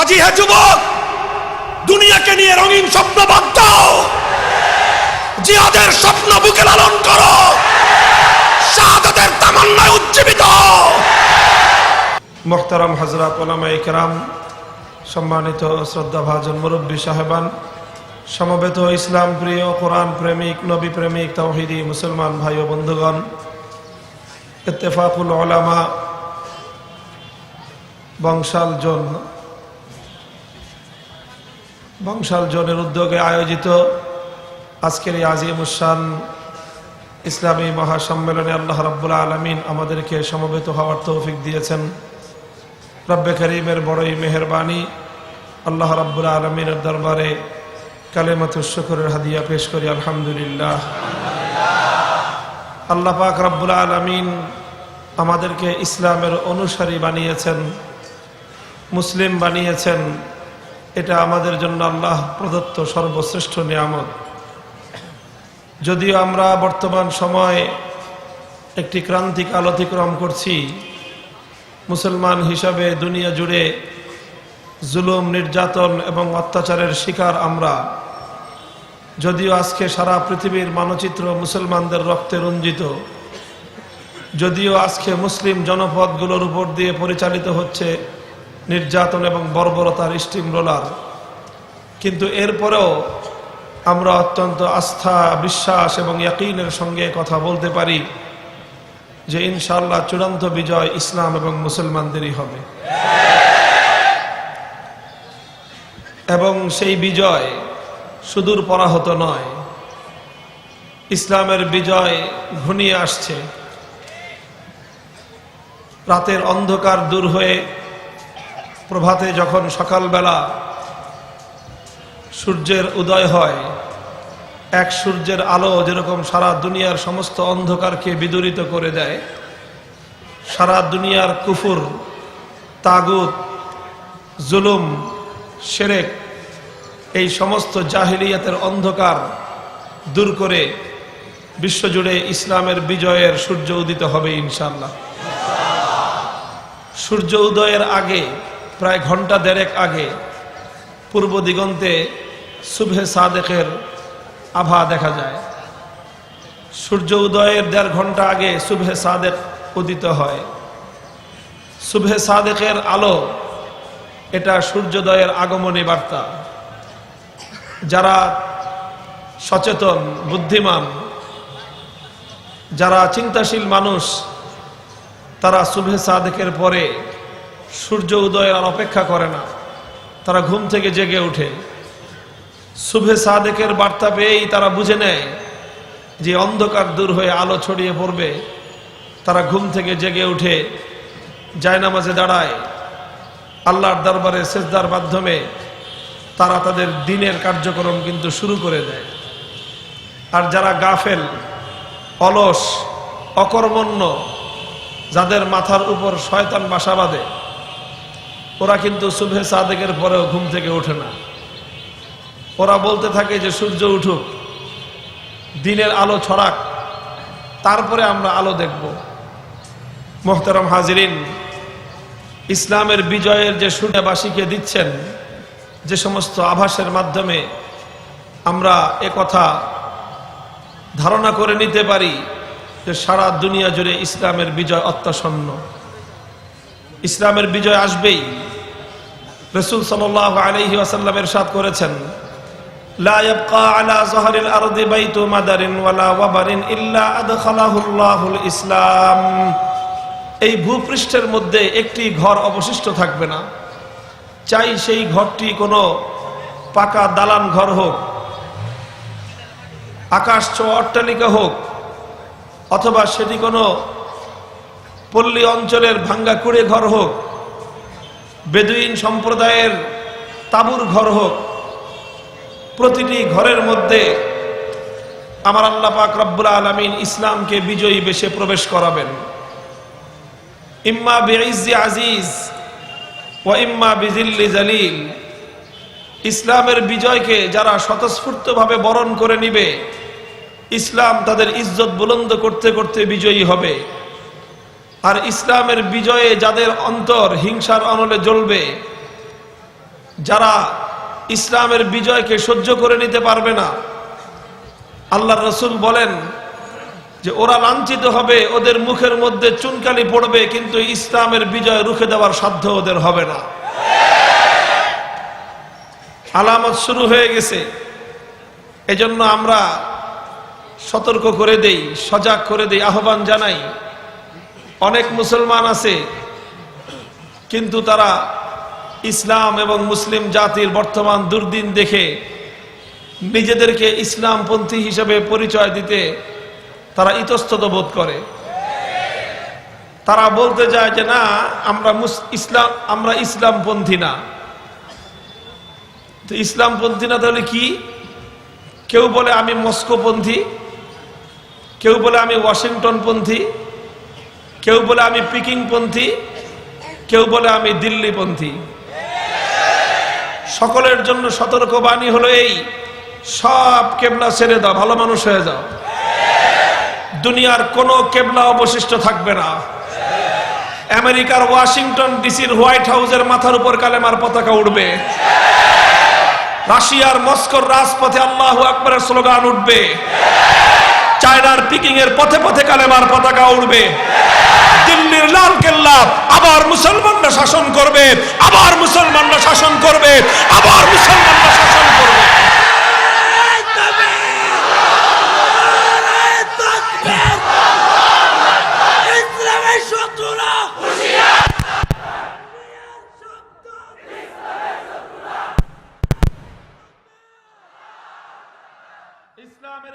কাজী হে যুবক, দুনিয়াকে নিয়ে রঙিন স্বপ্ন বাদ দাও জিহাদের স্বপ্ন বুকে লালন করো শাহাদাতের তামান্নায় উজ্জীবিত। মোহতারাম হজরত ওলামা ইকরাম সম্মানিত শ্রদ্ধাভাজন মুরব্বী সাহেবান, সমবেত ইসলাম প্রিয় কোরআন প্রেমিক, নবী প্রেমিক তৌহিদি মুসলমান ভাই ও বন্ধুগণ, ইত্তেফাকুল ওলামা বংশাল জন বংশাল জনের উদ্যোগে আয়োজিত আজকের এই আজিম উসান ইসলামী মহাসম্মেলনে আল্লাহ রাব্বুল আলমিন আমাদেরকে সমবেত হওয়ার তৌফিক দিয়েছেন। রব্বে করিমের বড়ই মেহরবানি আল্লাহ রাব্বুল আলমিনের দরবারে কালেমাত শুকরের হাদিয়া পেশ করি, আলহামদুলিল্লাহ। আল্লাহ পাক রাব্বুল আলমিন আমাদেরকে ইসলামের অনুসারী বানিয়েছেন, মুসলিম বানিয়েছেন এটা আমাদের জন্য আল্লাহ প্রদত্ত সর্বশ্রেষ্ঠ নিয়ামত। যদিও আমরা বর্তমান সময়ে একটি ক্রান্তিকাল অতিক্রম করছি, মুসলমান হিসাবে দুনিয়া জুড়ে জুলুম, নির্যাতন এবং অত্যাচারের শিকার আমরা। যদিও আজকে সারা পৃথিবীর মানচিত্র মুসলমানদের রক্তে রঞ্জিত, যদিও আজকে মুসলিম জনপদগুলোর উপর দিয়ে পরিচালিত হচ্ছে নির্যাতন এবং বর্বরতার স্টিম রোলার। কিন্তু এরপরেও আমরা অত্যন্ত আস্থা, বিশ্বাস এবং ইয়াকিনের সঙ্গে কথা বলতে পারি যে ইনশাল্লাহ চূড়ান্ত বিজয় ইসলাম এবং মুসলমানদেরই হবে। এবং সেই বিজয় সুদূর পরাহত নয়। ইসলামের বিজয় ঘনিয়ে আসছে। রাতের অন্ধকার দূর হয়ে প্রভাতে যখন সকালবেলা সূর্যের উদয় হয়, এক সূর্যের আলো যেরকম সারা দুনিয়ার সমস্ত অন্ধকারকে বিদরিত করে দেয়, সারা দুনিয়ার কুফুর, তাগুত, জুলুম, সেরেক, এই সমস্ত জাহিলিয়াতের অন্ধকার দূর করে বিশ্বজুড়ে ইসলামের বিজয়ের সূর্য উদিত হবে ইনশাল্লাহ সূর্য উদয়ের আগে প্রায় ঘণ্টা দেড়েক আগে পূর্ব দিগন্তে শুভে সাদেকের আভা দেখা যায়। সূর্য উদয়ের দেড় ঘণ্টা আগে শুভে সাদেক উদিত হয়। শুভে সাদেকের আলো, এটা সূর্যোদয়ের আগমনী বার্তা। যারা সচেতন, বুদ্ধিমান, যারা চিন্তাশীল মানুষ, তারা শুভে সাদেকের পরে সূর্য উদয়ের আর অপেক্ষা করে না। তারা ঘুম থেকে জেগে ওঠে। শুভে সাদেকের বার্তা পেয়েই তারা বুঝে নেয় যে অন্ধকার দূর হয়ে আলো ছড়িয়ে পড়বে। তারা ঘুম থেকে জেগে উঠে, জায়নামাজে দাঁড়ায়। আল্লাহর দরবারে সেজদার মাধ্যমে তারা তাদের দিনের কার্যক্রম কিন্তু শুরু করে দেয়। আর যারা গাফেল, অলস, অকর্মণ্য, যাদের মাথার উপর শয়তান বাসা বাঁধে ওরা কিন্তু শুভে সাদেকের পরেও ঘুম থেকে ওঠে না। ওরা বলতে থাকে যে, সূর্য উঠুক, দিনের আলো ছড়াক, তারপরে আমরা আলো দেখব। মোহতারাম হাজিরিন, ইসলামের বিজয়ের যে সুনাবাসীকে দিচ্ছেন, যে সমস্ত আভাসের মাধ্যমে আমরা এ কথা ধারণা করে নিতে পারি যে সারা দুনিয়া জুড়ে ইসলামের বিজয় অত্যাসন্ন। ইসলামের বিজয় আসবেই। রসুল সাল্লাহ আলহি আসাল্লামের সাদ করেছেন ইসলাম। এই ভূপৃষ্ঠের মধ্যে একটি ঘর অবশিষ্ট থাকবে না। চাই সেই ঘরটি কোনো পাকা দালান ঘর হোক, আকাশ চ অট্টালিকা হোক, অথবা সেটি কোনো পল্লী অঞ্চলের ভাঙ্গা কুড়ে ঘর হোক, বেদুইন সম্প্রদায়ের তাবুর ঘর হোক, প্রতিটি ঘরের মধ্যে আমার আল্লাহ পাক রব্বুল আলমিন ইসলামকে বিজয়ী বেশে প্রবেশ করাবেন। ইম্মা বেঈজি আজিজ ও ইম্মা বিজিল্লি জালিল। ইসলামের বিজয়কে যারা স্বতঃস্ফূর্তভাবে বরণ করে নিবে, ইসলাম তাদের ইজ্জত বুলন্দ করতে করতে বিজয়ী হবে। আর ইসলামের বিজয়ে যাদের অন্তর হিংসার অনলে জ্বলবে, যারা ইসলামের বিজয়কে সহ্য করে নিতে পারবে না আল্লাহ রসুল বলেন যে ওরা লাঞ্ছিত হবে, ওদের মুখের মধ্যে চুনকালি পড়বে, কিন্তু ইসলামের বিজয় রুখে দেওয়ার সাধ্য ওদের হবে না। আলামত শুরু হয়ে গেছে। এজন্য আমরা সতর্ক করে দেই, সজাগ করে দেই, আহ্বান জানাই। অনেক মুসলমান আছে, কিন্তু তারা ইসলাম এবং মুসলিম জাতির বর্তমান দুর্দিন দেখে নিজেদেরকে ইসলামপন্থী হিসেবে পরিচয় দিতে তারা ইতস্তত বোধ করে। তারা বলতে যায় যে, না, আমরা ইসলাম, আমরা ইসলামপন্থী না। তো ইসলামপন্থী না তাহলে কি? কেউ বলে, আমি মস্কোপন্থী। কেউ বলে, আমি ওয়াশিংটনপন্থী। কেউ বলে আমি পিকিংপন্থী, কেউ বলে আমি দিল্লিপন্থী। সকলের জন্য সতর্ক বাণী হলো এই, সব কেবলা ছেড়ে দাও, ভালো মানুষ হয়ে যাও। দুনিয়ার কোনো কেবলা অবশিষ্ট থাকবে না। আমেরিকার ওয়াশিংটন ডিসির হোয়াইট হাউসের মাথার উপর কালেমার পতাকা উঠবে রাশিয়ার মস্কোর রাজপথে আল্লাহ আকবরের স্লোগান উঠবে। চায়নার পিকিং এর পথে পথে কালেমার পতাকা উঠবে দিল্লির লাল কেল্লা, আবার মুসলমানরা শাসন করবে, আবার মুসলমানরা শাসন করবে, আবার মুসলমানরা শাসন করবে। ইসলামের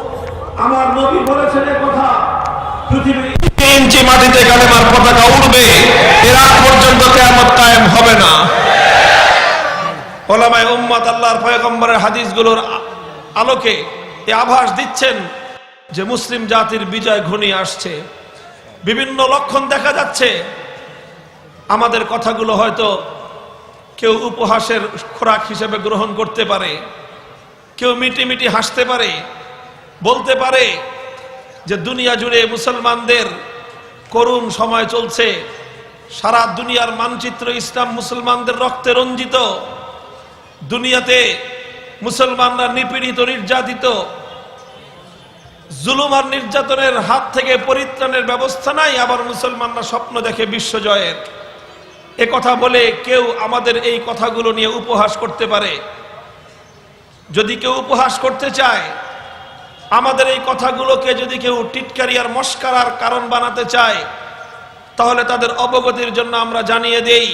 আমার নবী বলেছেন কথা ইঞ্চি মাটিতে কালেমার পতাকা উঠবে এর পর্যন্ত কেয়ামত কায়েম হবে না। ওলামায় উম্মত আল্লাহর পয়গম্বরের হাদিসগুলোর আলোকে এ আভাস দিচ্ছেন যে মুসলিম জাতির বিজয় ঘনিয়ে আসছে। বিভিন্ন লক্ষণ দেখা যাচ্ছে। আমাদের কথাগুলো হয়তো কেউ উপহাসের খোরাক হিসেবে গ্রহণ করতে পারে, কেউ মিটি মিটি হাসতে পারে বলতে পারে যে দুনিয়া জুড়ে মুসলমানদের করুণ সময় চলছে। সারা দুনিয়ার মানচিত্র ইসলাম মুসলমানদের রক্তে রঞ্জিত। দুনিয়াতে মুসলমানরা নিপীড়িত, নির্যাতিত, জুলুম আর নির্যাতনের হাত থেকে পরিত্রাণের ব্যবস্থা নাই, আবার মুসলমানরা স্বপ্ন দেখে বিশ্বজয়ের এ কথা বলে কেউ আমাদের এই কথাগুলো নিয়ে উপহাস করতে পারে। যদি কেউ উপহাস করতে চায় আমাদের এই কথাগুলোকে যদি কেউ টিটকারি আর মস্কারার কারণ বানাতে চায়, তাহলে তাদের অবগতির জন্য আমরা জানিয়ে দেই,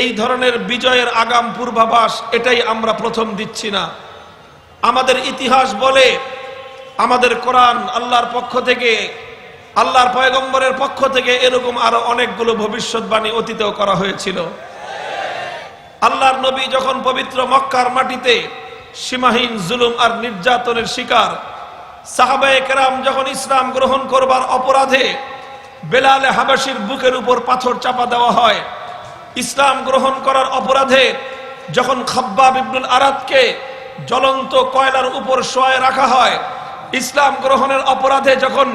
এই ধরনের বিজয়ের আগাম পূর্বাভাস এটাই আমরা প্রথম দিচ্ছি না। আমাদের ইতিহাস বলে, আমাদের কোরআন আল্লাহর পক্ষ থেকে, আল্লাহর পয়গম্বরের পক্ষ থেকে এরকম আরও অনেকগুলো ভবিষ্যৎবাণী অতীতেও করা হয়েছিল। আল্লাহর নবী যখন পবিত্র মক্কার মাটিতে সীমাহীন জুলুম আর নির্যাতনের শিকার সাহাবায়ে কেরাম যখন ইসলাম গ্রহণ করবার অপরাধে বেলালে হাবাসির বুকের উপর পাথর চাপা দেওয়া হয়, ইসলাম গ্রহণ করার অপরাধে যখন খাব্বা ইবনুল আরাতকে জ্বলন্ত কয়লার উপর শোয়ায় রাখা হয়, ইসলাম গ্রহণের অপরাধে যখন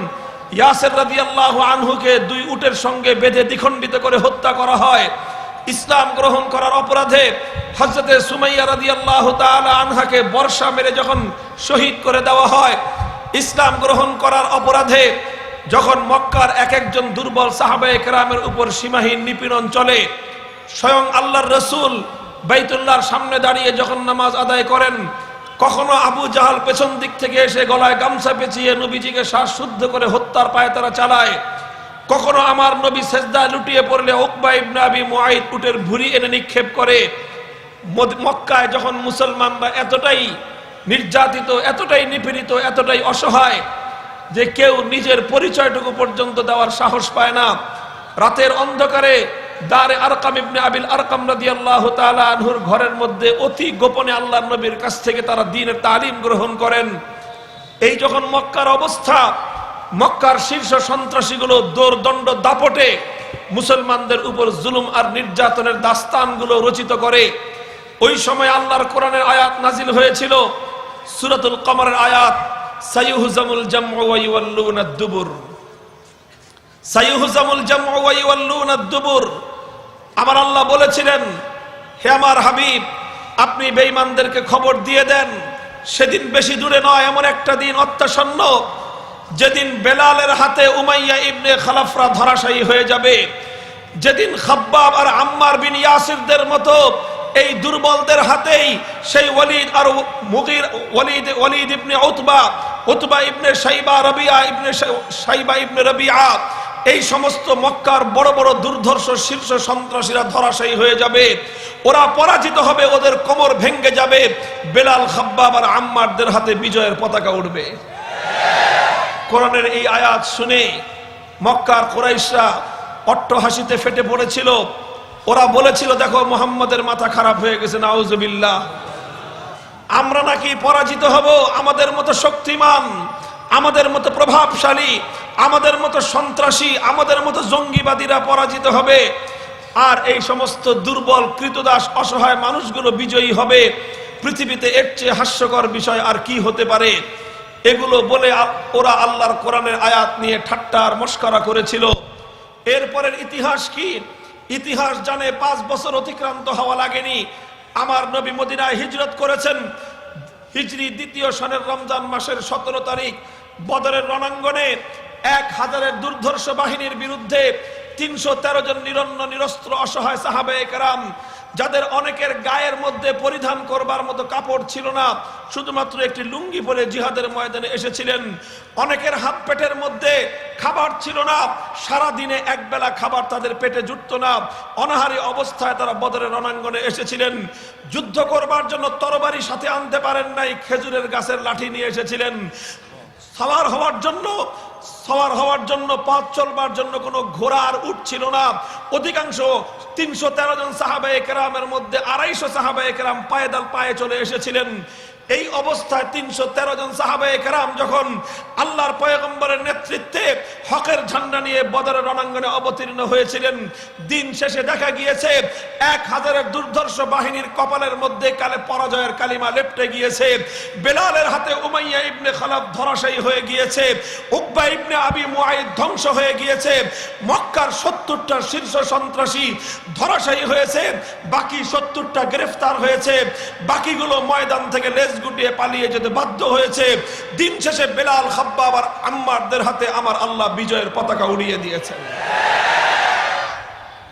ইয়াসের রাদিয়াল্লাহু আনহুকে দুই উটের সঙ্গে বেঁধে দ্বিখণ্ডিত করে হত্যা করা হয়, ইসলাম গ্রহণ করার অপরাধে হজরতে সুমাইয়া রাদিয়াল্লাহু তাআলা আনহাকে বর্ষা মেরে যখন শহীদ করে দেওয়া হয় ইসলাম গ্রহণ করার অপরাধে যখন মক্কার এক একজন দুর্বল সাহাবায়ে কেরামের উপর সীমাহীন নিপীড়ন চলে, স্বয়ং আল্লাহর রসুল বাইতুল্লাহর সামনে দাঁড়িয়ে যখন নামাজ আদায় করেন, কখনো আবু জাহাল পেছন দিক থেকে এসে গলায় গামছা পেঁচিয়ে নবীজিকে শ্বাস শুদ্ধ করে হত্যার পায়ে তারা চালায়। কখনো আমার নবী সেজদায় লুটিয়ে পড়লে উকবা ইবনে আবি মুআইদ উটের ভুরি এনে নিক্ষেপ করে। মক্কায় যখন মুসলমানরা এতটাই নির্যাতিত, এতটাই নিপীড়িত, এতটাই অসহায় যে কেউ নিজের পরিচয়টুকু পর্যন্ত দেওয়ার সাহস পায় না। রাতের অন্ধকারে দারে আরকাম ইবনে আবিল আরকাম রাদিয়াল্লাহু তাআলা আনহুর ঘরের মধ্যে অতি গোপনে আল্লাহ নবীর কাছ থেকে তারা দিনের তালিম গ্রহণ করেন। এই যখন মক্কার অবস্থা, মক্কার শীর্ষ সন্ত্রাসীগুলো দৌড়দণ্ড দাপটে মুসলমানদের উপর জুলুম আর নির্যাতনের দাস্তানগুলো রচিত করে। ওই সময় আল্লাহর কোরআনের আয়াত নাজিল হয়েছিল। সূরাতুল কমরের আয়াত, সাইয়ুহজামুল জামউ ওয়া দুবুর। সাইয়ুহজামুল জামউ ওয়া দুবুর। আমার আল্লাহ বলেছিলেন, হে আমার হাবিব, আপনি বেঈমানদেরকে খবর দিয়ে দেন, সেদিন বেশি দূরে নয়, এমন একটা দিন অত্যাসন্ন, যেদিন বেলালের হাতে উমাইয়া ইবনে খালাফরা ধরাশায়ী হয়ে যাবে, যেদিন খাব্বাব আর আম্মার বিন ইয়াসিরদের মতো এই দুর্বলদের হাতেই সেই ওয়ালিদ আর Mughira, Walid Walid ibn Utba Utba ibn Shaiba Rabia ibn সাই- সাইবা ইবনে রবিয়া, এই সমস্ত মক্কার বড় বড় দুর্ধর্ষ শীর্ষ সন্ত্রাসীরা ধরাশায়ী হয়ে যাবে। ওরা পরাজিত হবে, ওদের কোমর ভেঙ্গে যাবে। বেলাল খাব্বাব আর আম্মারদের হাতে বিজয়ের পতাকা উঠবে কোরআনের এই আয়াত শুনে মক্কার কোরাইশরা অট্টহাসিতে ফেটে পড়েছিল। ওরা বলেছিল, দেখো, মোহাম্মদের মাথা খারাপ হয়ে গেছে, নাউজুবিল্লাহ। আমরা নাকি পরাজিত হব, আমাদের মতো শক্তিমান, আমাদের মতো প্রভাবশালী, আমাদের মতো সন্ত্রাসী, আমাদের মতো জঙ্গিবাদীরা পরাজিত হবে। আর এই সমস্ত দুর্বল, কৃতদাস, অসহায় মানুষগুলো বিজয়ী হবে। পৃথিবীতে এর চেয়ে হাস্যকর বিষয় আর কি হতে পারে? এগুলো বলে ওরা আল্লাহর কোরআনের আয়াত নিয়ে ঠাট্টা আর মস্করা করেছিল। এরপরের ইতিহাস কি? ইতিহাস জানে পাঁচ বছর অতিক্রান্ত হওয়া লাগেনি। আমার নবী মদিনায় হিজরত করেছেন। হিজরি দ্বিতীয় সনের রমজান মাসের সতেরো তারিখ, বদরের রণাঙ্গনে এক হাজারের দুর্ধর্ষ বাহিনীর বিরুদ্ধে তিনশো তেরো জন নিরন্ন নিরস্ত্র অসহায় সাহাবে একরাম যাদের অনেকের গায়ের মধ্যে পরিধান করবার মতো কাপড় ছিল না, শুধুমাত্র একটি লুঙ্গি পরে জিহাদের ময়দানে এসেছিলেন। অনেকের হাত পেটের মধ্যে খাবার ছিল না সারা দিনে এক বেলা খাবার তাদের পেটে জুটতো না। অনাহারি অবস্থায় তারা বদরের রণাঙ্গনে এসেছিলেন। যুদ্ধ করবার জন্য তরবারি সাথে আনতে পারেন নাই, খেজুরের গাছের লাঠি নিয়ে এসেছিলেন। সাবার হওয়ার জন্য সওয়ার হওয়ার জন্য, পথ চলবার জন্য কোনো ঘোড়া আর উঠ ছিল না। অধিকাংশ তিনশো তেরো জন সাহাবায়ে কেরামের মধ্যে আড়াইশো সাহাবায়ে কেরাম পায়েদাল পায়ে চলে এসেছিলেন। এই অবস্থায় তিনশো তেরো জন সাহাবা একরাম যখন আল্লাহর পয়গম্বরের নেতৃত্বে হকের ঝান্ডা নিয়ে বদরের রণাঙ্গনে অবতীর্ণ হয়েছিলেন, দিন শেষে দেখা গিয়েছে এক হাজারের দুর্ধর্ষ বাহিনীর কপালের মধ্যে কালে পরাজয়ের কালিমা লেপটে গিয়েছে, বেলালের হাতে উমাইয়া ইবনে খালাব ধরাশায়ী হয়ে গিয়েছে, উকবা ইবনে আবি মুআইদ ধ্বংস হয়ে গিয়েছে, মক্কার সত্তরটা শীর্ষ সন্ত্রাসী ধরাশায়ী হয়েছে, বাকি সত্তরটা গ্রেফতার হয়েছে, বাকিগুলো ময়দান থেকে লেজ গুটিয়ে পালিয়ে যেতে বাধ্য হয়েছে। দিন শেষে বেলাল খাব্বাব আর আম্মারদের হাতে আমার আল্লাহ বিজয়ের পতাকা উড়িয়ে দিয়েছেন।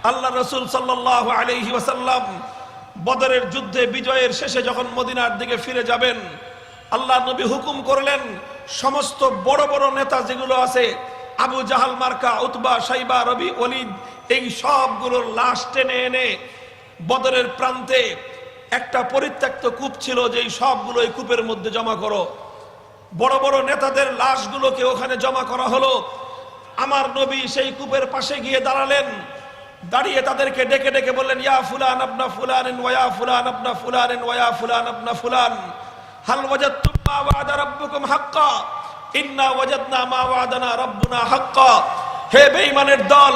আল্লাহ রসুল সাল্লাহ আলহি ওয়াসাল্লাম বদরের যুদ্ধে বিজয়ের শেষে যখন মদিনার দিকে ফিরে যাবেন, আল্লাহ নবী হুকুম করলেন, সমস্ত বড় বড় নেতা যেগুলো আছে, আবু জাহাল, মার্কা, উতবা, সাইবা, রবি অলিদ এই সবগুলোর লাশ টেনে এনে বদরের প্রান্তে একটা পরিত্যক্ত কূপ ছিল যে সবগুলো এই কূপের মধ্যে জমা করো। বড় বড় নেতাদের লাশগুলোকে ওখানে জমা করা হলো। আমার নবী সেই কূপের পাশে গিয়ে দাঁড়ালেন। দাঁড়িয়ে তাদেরকে ডেকে ডেকে বললেন, ইয়া ফুলান আপনা ফুলান ওয়া ফুলান আপনা ফুলান ওয়া ফুলান আপনা ফুলান। হাল ওয়াজাদতুম মা ওয়াদা রাব্বুকুম হাক্কা? ইন্না ওয়াজাদনা মা ওয়াদানা রাব্বুনা হাক্কা। হে বেঈমানের দল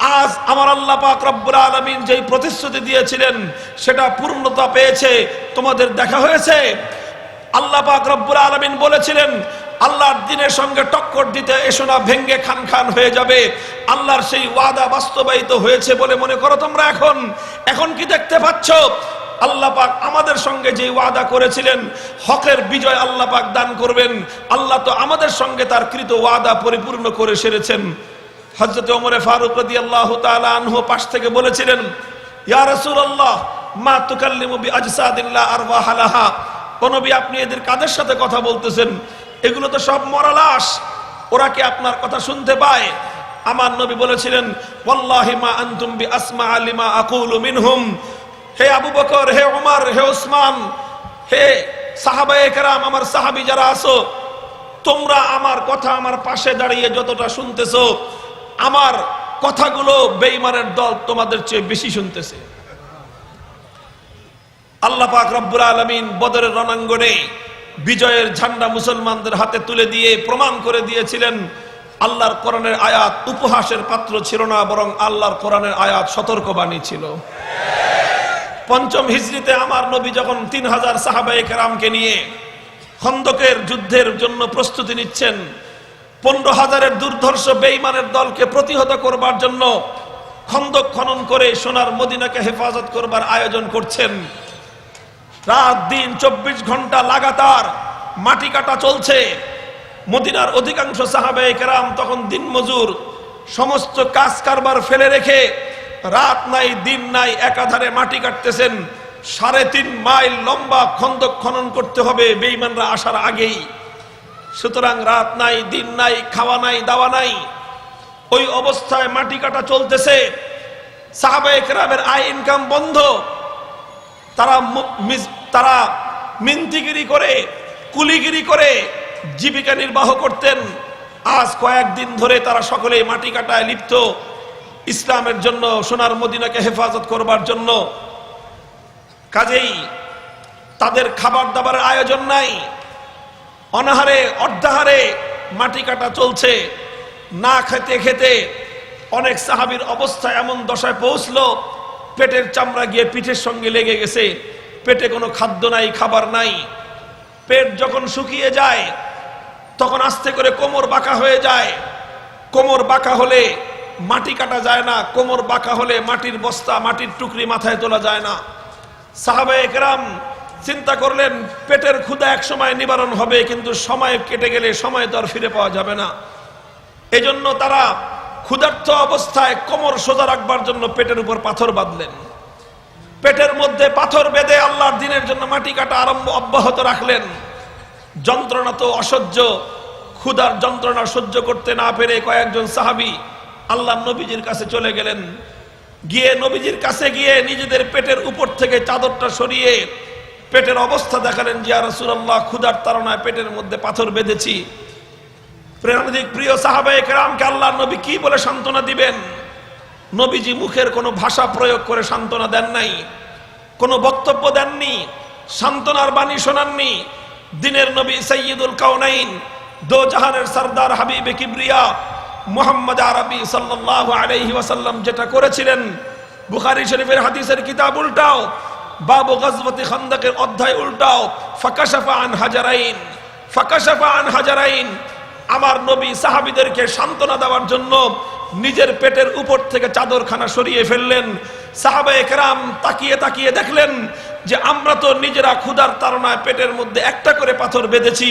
আজ আমার আল্লাহ পাক রব্বুল আলামিন যেই প্রতিশ্রুতি দিয়েছিলেন, সেটা পূর্ণতা পেয়েছে, তোমাদের দেখা হয়েছে। আল্লাহ পাক রব্বুল আলামিন বলেছিলেন, আল্লাহর দিনের সঙ্গে টক্কর দিতে এসো না, ভেঙ্গে খান খান হয়ে যাবে। আল্লাহর সেই ওয়াদা বাস্তবায়িত হয়েছে বলে মনে করো তোমরা এখন। এখন কি দেখতে পাচ্ছ? আল্লাহ পাক আমাদের সঙ্গে যে ওয়াদা করেছিলেন, হকের বিজয় আল্লাহ পাক দান করবেন। আল্লাহ তো আমাদের সঙ্গে তার কৃত ওয়াদা পরিপূর্ণ করে সেরেছেন। হজরত ওমরে ফারুক রাদিয়াল্লাহু তাআলা আনহু পাশ থেকে বলেছিলেন, ইয়া রাসূলুল্লাহ, মা তুকাল্লিমু বি আজসাদিল্লাহ আরওয়াহালাহা ও নবী, আপনি এদের কাদের সাথে কথা বলতেছেন? এগুলো তো সব মরা লাশ। ওরা কি আপনার কথা শুনতে পায়? আমার নবী বলেছিলেন, ওয়াল্লাহি মা আনতুম বি আসমা আলিমা আকুলু মিনহুম। হে আবু বকর, হে ওমর, হে ওসমান, হে সাহাবায়ে কেরাম, আমার সাহাবী যারা আছো, তোমরা আমার কথা আমার পাশে দাঁড়িয়ে যতটা শুনতেছো আমার কথাগুলো বেইমানের দল তোমাদের চেয়ে বেশি শুনতেছে। আল্লাহ পাক রব্বুল আলমিন বদরের রণাঙ্গনে বিজয়ের ঝান্ডা মুসলমানদের হাতে তুলে দিয়ে প্রমাণ করে দিয়েছিলেন, আল্লাহর কোরআনের আয়াত উপহাসের পাত্র ছিল না, বরং আল্লাহর কোরআনের আয়াত সতর্কবাণী ছিল। পঞ্চম হিজড়িতে আমার নবী যখন তিন হাজার সাহাবাই কেরামকে নিয়ে খন্দকের যুদ্ধের জন্য প্রস্তুতি নিচ্ছেন পনেরো হাজারের দুর্ধর্ষ বেইমানের দলকে প্রতিহত করবার জন্য খন্দক খনন করে সোনার মদিনাকে হেফাজত করবার আয়োজন করছেন। রাত দিন চব্বিশ ঘণ্টা লাগাতার মাটি কাটা চলছে। মদিনার অধিকাংশ সাহাবে কেরাম তখন দিন মজুর সমস্ত কাজ কারবার ফেলে রেখে রাত নাই, দিন নাই একাধারে মাটি কাটতেছেন। সাড়ে তিন মাইল লম্বা খন্দক খনন করতে হবে বেইমানরা আসার আগেই। সুতরাং রাত নাই, দিন নাই, খাওয়া নাই, দাওয়া নাই। ওই অবস্থায় মাটি কাটা চলতেছে। সাহাবায়ে কেরামের আয়, ইনকাম বন্ধ। তারা তারা মিন্তিগিরি করে, কুলিগিরি করে জীবিকা নির্বাহ করতেন। আজ কয়েকদিন ধরে তারা সকলেই মাটি কাটায় লিপ্ত। ইসলামের জন্য, সোনার মদিনাকে হেফাজত করবার জন্য। কাজেই তাদের খাবার দাবারের আয়োজন নাই। অনাহারে অর্ধাহারে মাটি কাটা চলছে। না খেতে খেতে অনেক সাহাবীর অবস্থা এমন দশায় পৌঁছলো, পেটের চামড়া গিয়ে পিঠের সঙ্গে লেগে গেছে। পেটে কোনো খাদ্য নাই, খাবার নাই। পেট যখন শুকিয়ে যায়, তখন আস্তে করে কোমর বাঁকা হয়ে যায়। কোমর বাঁকা হলে মাটি কাটা যায় না, কোমর বাঁকা হলে মাটির বস্তা, মাটির টুকরি মাথায় তোলা যায় না। সাহাবে একরাম চিন্তা করলেন, পেটের ক্ষুধা এক সময় নিবারণ হবে, কিন্তু সময় কেটে গেলে সময় তো আর ফিরে পাওয়া যাবে না। এজন্য তারা ক্ষুধার্ত অবস্থায় কোমর সোজা রাখবার জন্য পেটের উপর পাথর বাঁধলেন। পেটের মধ্যে পাথর বেঁধে আল্লাহর দিনের জন্য মাটি কাটা আরম্ভ অব্যাহত রাখলেন। যন্ত্রণা তো অসহ্য। ক্ষুধার যন্ত্রণা সহ্য করতে না পেরে কয়েকজন সাহাবী আল্লাহ নবীজির কাছে চলে গেলেন। গিয়ে নবীজির কাছে গিয়ে নিজেদের পেটের উপর থেকে চাদরটা সরিয়ে পেটের অবস্থা দেখালেন, জিয়া রাসূলুল্লাহ, ক্ষুধার তাড়নায় পেটের মধ্যে পাথর বেঁধেছি। প্রেরণাধিক প্রিয় সাহাবায়ে কেরামকে আল্লাহ নবী কি বলে সান্ত্বনা দিবেন? নবীজি মুখের কোনো ভাষা প্রয়োগ করে সান্ত্বনা দেন নাই, কোনো বক্তব্য দেননি, সান্ত্বনার বাণী শোনাননি। দিনের নবী সৈয়দুল কাউনাইন দো জাহানের সর্দার হাবিবে কিবরিয়া, মোহাম্মদ আরবি সাল্লাল্লাহু আলাইহি ওয়াসাল্লাম যেটা করেছিলেন, বুখারি শরীফের হাদিসের কিতাব উল্টাও বাবু গজবতি খন্দকের অধ্যায় উল্টাও। ফাকাশাফা আন হাজারাইন, ফাকাশাফা আন হাজারাইন। আমার নবী সাহাবিদেরকে সান্ত্বনা দেওয়ার জন্য নিজের পেটের উপর থেকে চাদরখানা সরিয়ে ফেললেন। সাহাবা একরাম তাকিয়ে তাকিয়ে দেখলেন যে আমরা তো নিজেরা ক্ষুধার তাড়নায় পেটের মধ্যে একটা করে পাথর বেঁধেছি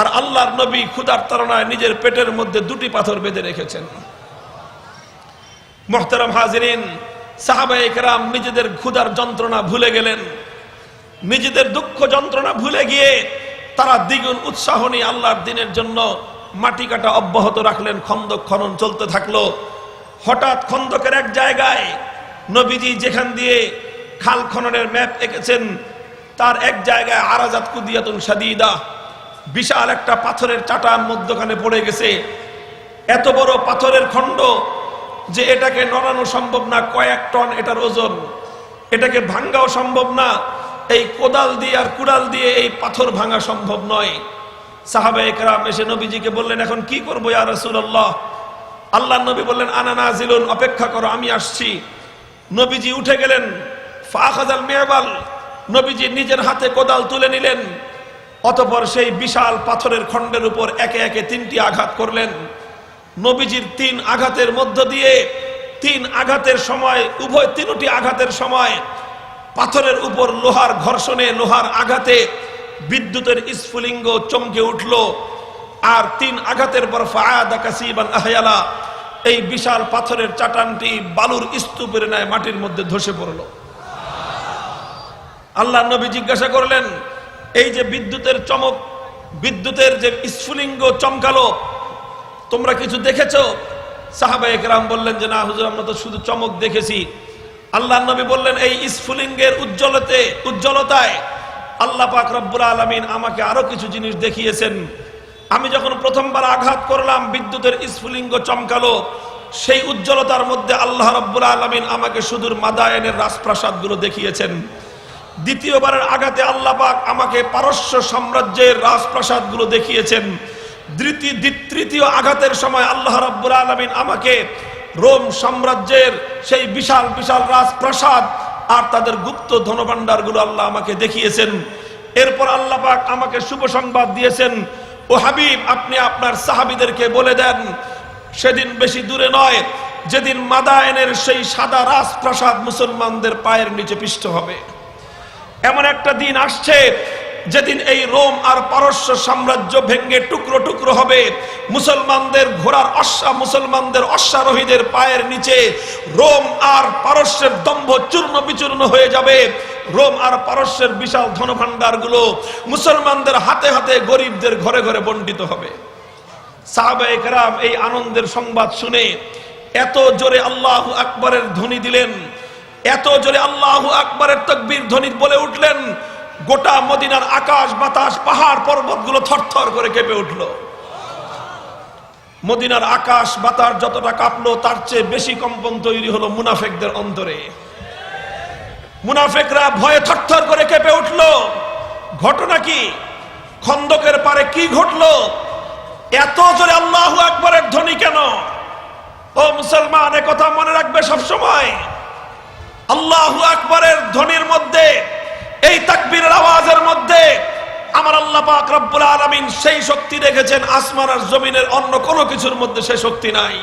আর আল্লাহর নবী ক্ষুধার তাড়নায় নিজের পেটের মধ্যে দুটি পাথর বেঁধে রেখেছেন। মোহতারাম হাজিরিন সাহাবা একরাম নিজেদের ক্ষুধার যন্ত্রণা ভুলে গেলেন। নিজেদের দুঃখ যন্ত্রণা ভুলে গিয়ে তারা দ্বিগুণ উৎসাহ নিয়ে আল্লাহর দিনের জন্য মাটি কাটা অব্যাহত রাখলেন, খন্দক খনন চলতে থাকল। হঠাৎ খন্দকের এক জায়গায় নবীজি যেখান দিয়ে খাল খননের ম্যাপ এঁকেছেন, তার এক জায়গায় আরাজাত কুদিয়াতুন সাদিদা বিশাল একটা পাথরের চাটান মধ্যখানে পড়ে গেছে। এত বড় পাথরের খণ্ড যে এটাকে নড়ানো সম্ভব না, কয়েক টন এটার ওজন। এটাকে ভাঙ্গাও সম্ভব না। এই কোদাল দিয়ে আর কুড়াল দিয়ে এই পাথর ভাঙা সম্ভব নয়। সাহাবে একরাম এসে নবীজিকে বললেন, এখন কি করব ইয়া রাসূলুল্লাহ? আল্লাহ নবী বললেন, আনা নাজিলুন, অপেক্ষা করো, আমি আসছি। নবীজি উঠে গেলেন ফাখাজাল মেহবাল নবীজি নিজের হাতে কোদাল তুলে নিলেন, অতপর সেই বিশাল পাথরের খণ্ডের উপর একে একে তিনটি আঘাত করলেন। নবীজির তিন আঘাতের মধ্য দিয়ে তিন আঘাতের সময়, উভয় তিনটি আঘাতের সময় পাথরের উপর লোহার ঘর্ষণে লোহার আঘাতে বিদ্যুতের স্ফুলিঙ্গ চমকে উঠল। আর তিন আঘাতের পর আহয়ালা, এই বিশাল পাথরের চাটানটি বালুর স্তূপের ন্যায় মাটির মধ্যে ধসে পড়ল। আল্লাহ নবী জিজ্ঞাসা করলেন, এই যে বিদ্যুতের চমক, বিদ্যুতের যে স্ফুলিঙ্গ চমকালো তোমরা কিছু দেখেছ? সাহাবা একরাম বললেন যে, না, হুজুর, আমরা তো শুধু চমক দেখেছি। আল্লাহ নবী বললেন, এই স্ফুলিঙ্গের উজ্জ্বলতে, উজ্জ্বলতায় আল্লাহ পাক রব্বুল আলমিন আমাকে আরও কিছু জিনিস দেখিয়েছেন। আমি যখন প্রথমবার আঘাত করলাম, বিদ্যুতের স্ফুলিঙ্গ চমকালো, সেই উজ্জ্বলতার মধ্যে আল্লাহ রব্বুল আলমিন আমাকে সুদূর মাদায়নের রাজপ্রাসাদগুলো দেখিয়েছেন। দ্বিতীয়বারের আঘাতে আল্লাহ পাক আমাকে পারস্য সাম্রাজ্যের রাজপ্রাসাদগুলো দেখিয়েছেন। তৃতীয় আঘাতের সময় আল্লাহ রাব্বুল আলামিন আমাকে রোম সাম্রাজ্যের সেই বিশাল বিশাল রাজপ্রাসাদ আর তাদের গুপ্ত ধনভাণ্ডারগুলো আল্লাহ আমাকে দেখিয়েছেন। এরপর আল্লাহ পাক আমাকে শুভ সংবাদ দিয়েছেন। ও হাবিব, আপনি আপনার সাহাবিদেরকে বলে দেন, সেদিন বেশি দূরে নয়, যেদিন মাদায়নের সেই সাদা রাজপ্রাসাদ মুসলমানদের পায়ের নিচে পিষ্ট হবে। এমন একটা দিন আসছে যেদিন এই রোম আর পারস্য সাম্রাজ্য ভেঙ্গে টুকরো টুকরো হবে, মুসলমানদের ঘোড়ার অশ্বা, মুসলমানদের অশ্বারোহীদের পায়ের নিচে রোম আর পারস্যের দম্ভ চূর্ণ বিচূর্ণ হয়ে যাবে। রোম আর পারস্যের বিশাল ধনভাণ্ডারগুলো মুসলমানদের হাতে হাতে গরিবদের ঘরে ঘরে বন্টিত হবে। সাহাবায়ে কেরাম এই আনন্দের সংবাদ শুনে এত জোরে আল্লাহ আকবরের ধ্বনি দিলেন, এত জোরে আল্লাহ আকবরের তকবীর ধ্বনি বলে উঠলেন গোটা মদিনার আকাশ, বাতাস, পাহাড় পর্বতগুলো থরথর করে কেঁপে উঠল। মদিনার আকাশ, বাতাস যতটা কাঁপলো, তার চেয়ে বেশি কম্পন তৈরি হলো মুনাফেকদের অন্তরে। মুনাফেকরা ভয়ে থরথর করে কেঁপে উঠল। ঘটনা কি? খন্দকের পারে কি ঘটলো? এত জোরে আল্লাহ আকবরের ধ্বনি কেন? ও মুসলমান কথা মনে রাখবে সবসময়। আল্লাহ আকবরের ধ্বনির মধ্যে এই তাকবীরের আওয়াজের মধ্যে আমার আল্লাহ পাক রব্বুল আলামিন সেই শক্তি রেখেছেন আসমান আর জমিনের অন্য কোনো কিছুর মধ্যে সেই শক্তি নাই।